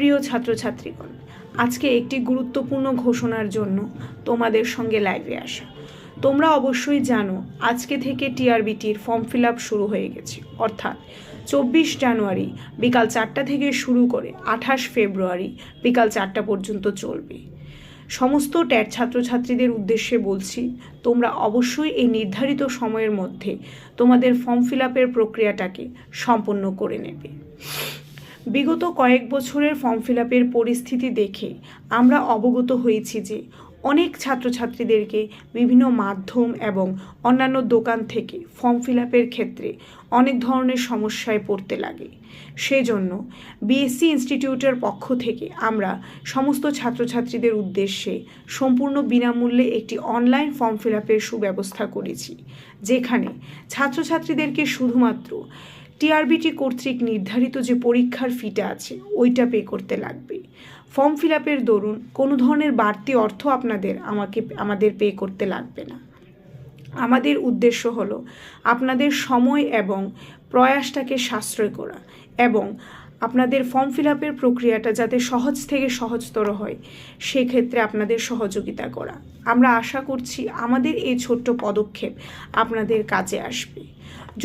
প্রিয় ছাত্রছাত্রীগণ, আজকে একটি গুরুত্বপূর্ণ ঘোষণার জন্য তোমাদের সঙ্গে লাইভে আসা। তোমরা অবশ্যই জানো, আজকে থেকে টিআরবিটির ফর্ম ফিল আপ শুরু হয়ে গেছে। অর্থাৎ চব্বিশ জানুয়ারি বিকাল চারটা থেকে শুরু করে আঠাশ ফেব্রুয়ারি বিকাল চারটা পর্যন্ত চলবে। সমস্ত ট্যাট ছাত্রছাত্রীদের উদ্দেশ্যে বলছি, তোমরা অবশ্যই এই নির্ধারিত সময়ের মধ্যে তোমাদের ফর্ম ফিল আপের প্রক্রিয়াটাকে সম্পন্ন করে নেবে। বিগত কয়েক বছরের ফর্ম ফিল পরিস্থিতি দেখে আমরা অবগত হয়েছি যে অনেক ছাত্রছাত্রীদেরকে বিভিন্ন মাধ্যম এবং অন্যান্য দোকান থেকে ফর্ম ফিল ক্ষেত্রে অনেক ধরনের সমস্যায় পড়তে লাগে। সেজন্য বিএসসি ইনস্টিটিউটের পক্ষ থেকে আমরা সমস্ত ছাত্রছাত্রীদের উদ্দেশ্যে সম্পূর্ণ বিনামূল্যে একটি অনলাইন ফর্ম ফিল সুব্যবস্থা করেছি, যেখানে ছাত্রছাত্রীদেরকে শুধুমাত্র টিআরবিটি কর্তৃক নির্ধারিত যে পরীক্ষার ফিটা আছে, ওইটা পে করতে লাগবে। ফর্ম ফিল আপের দরুন কোনো ধরনের বাড়তি অর্থ আপনাদের আমাকে, আমাদের পে করতে লাগবে না। আমাদের উদ্দেশ্য হলো আপনাদের সময় এবং প্রয়াসটাকে সাশ্রয় করা এবং আপনাদের ফর্ম ফিল আপের প্রক্রিয়াটা যাতে সহজ থেকে সহজতর হয়, সেক্ষেত্রে আপনাদের সহযোগিতা করা। আমরা আশা করছি আমাদের এই ছোট্ট পদক্ষেপ আপনাদের কাজে আসবে।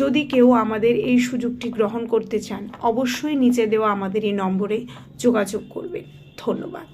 যদি কেউ আমাদের এই সুযোগটি গ্রহণ করতে চান, অবশ্যই নিচে দেওয়া আমাদের এই নম্বরে যোগাযোগ করবেন। ধন্যবাদ।